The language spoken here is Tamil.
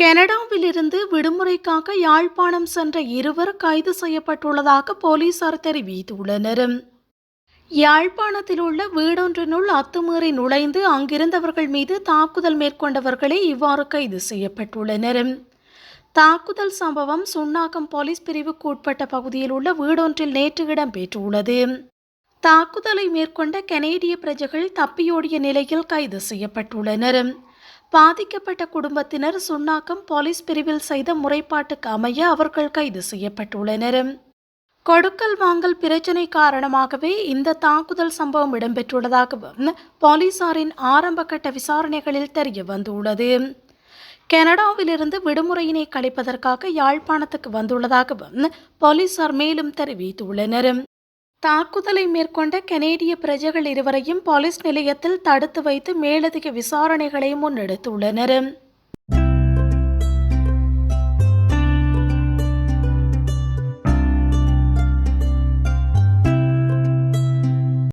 கனடாவிலிருந்து விடுமுறைக்காக யாழ்ப்பாணம் சென்ற இருவர் கைது செய்யப்பட்டுள்ளதாக போலீசார் தெரிவித்துள்ளனர். யாழ்ப்பாணத்தில் உள்ள வீடொன்றினுள் அத்துமீறி நுழைந்து அங்கிருந்தவர்கள் மீது தாக்குதல் மேற்கொண்டவர்களே இவ்வாறு கைது செய்யப்பட்டுள்ளனர். தாக்குதல் சம்பவம் சுன்னாகம் போலீஸ் பிரிவுக்கு உட்பட்ட பகுதியில் உள்ள வீடொன்றில் நேற்று இடம்பெற்றுள்ளது. தாக்குதலை மேற்கொண்ட கனேடிய பிரஜைகள் தப்பியோடிய நிலையில் கைது செய்யப்பட்டுள்ளனர். பாதிக்கப்பட்ட குடும்பத்தினர் சுண்ணாக்கம் போலீஸ் பிரிவில் செய்த முறைப்பாட்டுக்கு அமைய அவர்கள் கைது செய்யப்பட்டுள்ளனர். கொடுக்கல் வாங்கல் பிரச்சினை காரணமாகவே இந்த தாக்குதல் சம்பவம் இடம்பெற்றுள்ளதாகவும் போலீசாரின் ஆரம்பகட்ட விசாரணைகளில் தெரிய வந்துள்ளது. கனடாவிலிருந்து விடுமுறையினை கழிப்பதற்காக யாழ்ப்பாணத்துக்கு வந்துள்ளதாகவும் போலீசார் மேலும் தெரிவித்துள்ளனர். தாக்குதலை மேற்கொண்ட கனேடிய பிரஜைகள் இருவரையும் போலீஸ் நிலையத்தில் தடுத்து வைத்து மேலதிக விசாரணைகளை முன்னெடுத்துள்ளனர்.